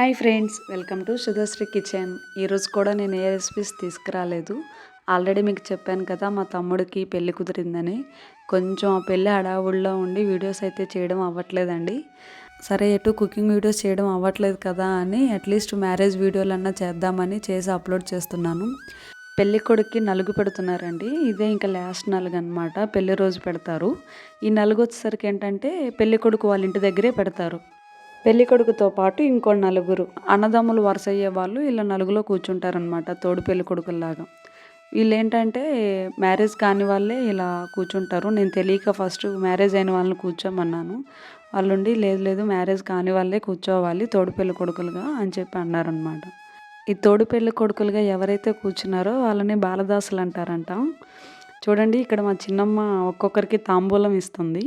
Hi friends welcome to Sudhasri kitchen. ఈరోజు కూడా నేను ఏ రెసిపీస్ తీసుకురాలేదు. ఆల్రెడీ మీకు చెప్పాను కదా మా తమ్ముడికి పెళ్ళి కుదిరిందని. కొంచెం ఆ పెళ్ళి హడావుడిలో ఉండి వీడియోస్ అయితే చేయడం అవ్వట్లేదండి. సరే ఎటు కుకింగ్ వీడియోస్ చేయడం అవ్వట్లేదు కదా అని అట్లీస్ట్ మ్యారేజ్ వీడియోలన్నా చేద్దామని చేసి అప్లోడ్ చేస్తున్నాను. పెళ్ళి కొడుక్కి నలుగు పెడుతున్నారండి. ఇదే ఇంకా లాస్ట్ నలుగు అనమాట పెళ్ళి రోజు పెడతారు. ఈ నలుగు వచ్చేసరికి ఏంటంటే పెళ్ళి కొడుకు వాళ్ళ ఇంటి దగ్గరే పెడతారు. పెళ్ళి కొడుకుతో పాటు ఇంకో నలుగురు. అన్నదమ్ములు వరుస అయ్యే వాళ్ళు ఇలా నలుగులో కూర్చుంటారనమాట తోడు పెళ్ళి కొడుకుల్లాగా. వీళ్ళు ఏంటంటే మ్యారేజ్ కాని వాళ్ళే ఇలా కూర్చుంటారు. నేను తెలియక ఫస్ట్ మ్యారేజ్ అయిన వాళ్ళని కూర్చోమన్నాను. వాళ్ళుండి లేదు లేదు మ్యారేజ్ కాని వాళ్ళే కూర్చోవాలి తోడు పెళ్ళి కొడుకులుగా అని చెప్పి అన్నారనమాట ఈ తోడు పెళ్ళి కొడుకులుగా ఎవరైతే కూర్చున్నారో వాళ్ళని బాలదాసులు అంటారంట. చూడండి ఇక్కడ మా చిన్నమ్మ ఒక్కొక్కరికి తాంబూలం ఇస్తుంది.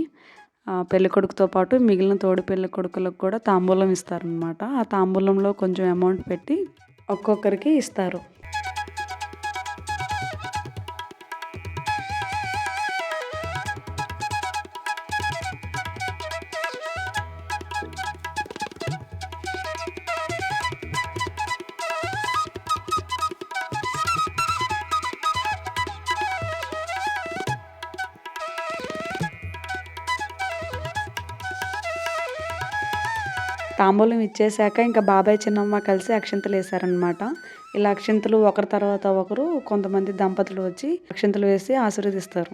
పెళ్ళి కొడుకుతో పాటు మిగిలిన తోడు పెళ్ళి కొడుకులకు కూడా తాంబూలం ఇస్తారనమాట ఆ తాంబూలంలో కొంచెం అమౌంట్ పెట్టి ఒక్కొక్కరికి ఇస్తారు. తాంబూలం ఇచ్చేసాక ఇంకా బాబాయ్ చిన్నమ్మ కలిసి అక్షింతలు వేశారనమాట ఇలా అక్షింతలు ఒకరి తర్వాత ఒకరు కొంతమంది దంపతులు వచ్చి అక్షింతలు వేసి ఆశీర్వదిస్తారు.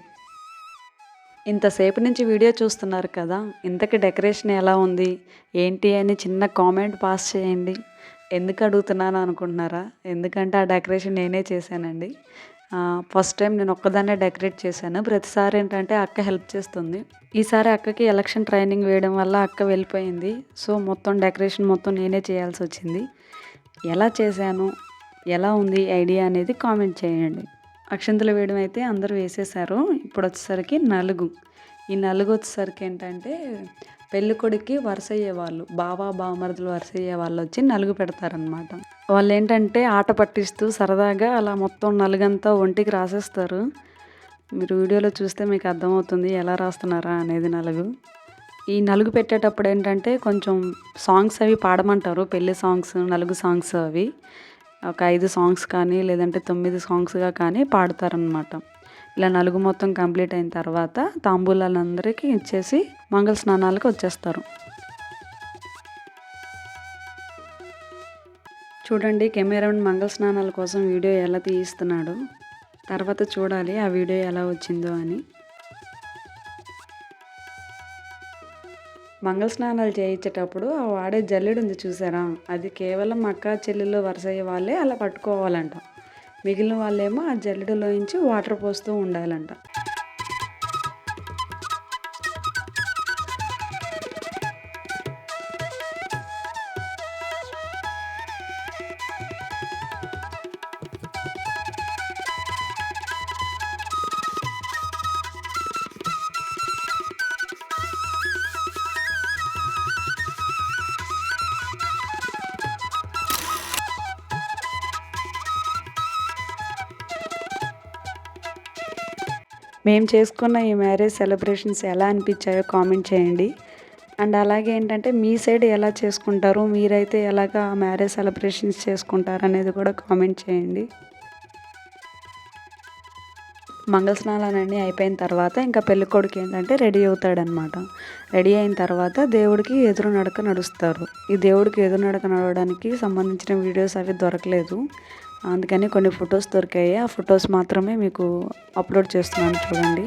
ఇంతసేపు నుంచి వీడియో చూస్తున్నారు కదా ఇంతకి డెకరేషన్ ఎలా ఉంది ఏంటి అని చిన్న కామెంట్ పాస్ చేయండి. ఎందుకు అడుగుతున్నాను అనుకుంటున్నారా? ఎందుకంటే ఆ డెకరేషన్ నేనే చేశానండి. ఫస్ట్ టైం నేను ఒక్కదాన్నే డెకరేట్ చేశాను. ప్రతిసారి ఏంటంటే అక్క హెల్ప్ చేస్తుంది. ఈసారి అక్కకి ఎలక్షన్ ట్రైనింగ్ వేయడం వల్ల అక్క వెళ్ళిపోయింది. సో మొత్తం డెకరేషన్ మొత్తం నేనే చేయాల్సి వచ్చింది. ఎలా చేశాను? ఎలా ఉంది ఐడియా అనేది కామెంట్ చేయండి. అక్షంతలు వేయడం అయితే అందరూ వేసేసారు ఇప్పుడు వచ్చేసరికి నలుగు. ఈ నలుగు వచ్చేసరికి ఏంటంటే పెళ్ళికొడుక్కి వరుస అయ్యేవాళ్ళు బావా బావమరుదులు వరుస అయ్యే వాళ్ళు వచ్చి నలుగు పెడతారనమాట వాళ్ళు ఏంటంటే ఆట పట్టిస్తూ సరదాగా అలా మొత్తం నలుగంతా ఒంటికి రాసేస్తారు. మీరు వీడియోలో చూస్తే మీకు అర్థమవుతుంది ఎలా రాస్తున్నారా అనేది నలుగు. ఈ నలుగు పెట్టేటప్పుడు ఏంటంటే కొంచెం సాంగ్స్ అవి పాడమంటారు పెళ్ళి సాంగ్స్ నలుగు సాంగ్స్ అవి. ఒక ఐదు సాంగ్స్ కానీ లేదంటే తొమ్మిది సాంగ్స్గా కానీ పాడతారనమాట ఇలా నలుగు మొత్తం కంప్లీట్ అయిన తర్వాత తాంబూలాలందరికీ ఇచ్చేసి మంగళ స్నానాలకు వచ్చేస్తారు. చూడండి కెమెరామెన్ మంగళ స్నానాల కోసం వీడియో ఎలా తీయిస్తున్నాడు తర్వాత చూడాలి ఆ వీడియో ఎలా వచ్చిందో అని. మంగళ స్నానాలు చేయించేటప్పుడు ఆ వాడే జల్లెడు ఉంది చూసారా? అది కేవలం అక్క చెల్లెలు వరుసయ్యే వాళ్ళే అలా పట్టుకోవాలంట. మిగిలిన వాళ్ళేమో ఆ జల్లెడలోంచి వాటర్ పోస్తూ ఉండాలంట. మేము చేసుకున్న ఈ మ్యారేజ్ సెలబ్రేషన్స్ ఎలా అనిపించాయో కామెంట్ చేయండి. అండ్ అలాగే ఏంటంటే మీ సైడ్ ఎలా చేసుకుంటారు? మీరైతే ఎలాగా మ్యారేజ్ సెలబ్రేషన్స్ చేసుకుంటారు అనేది కూడా కామెంట్ చేయండి. మంగళ స్నానాలన్నీ అయిపోయిన తర్వాత ఇంకా పెళ్ళికొడుకు ఏంటంటే రెడీ అవుతాడనమాట రెడీ అయిన తర్వాత దేవుడికి ఎదురు నడక నడుస్తారు. ఈ దేవుడికి ఎదురు నడక నడవడానికి సంబంధించిన వీడియోస్ అవి దొరకలేదు. అందుకని కొన్ని ఫొటోస్ దొరికాయి. ఆ ఫొటోస్ మాత్రమే మీకు అప్లోడ్ చేస్తున్నాను చూడండి.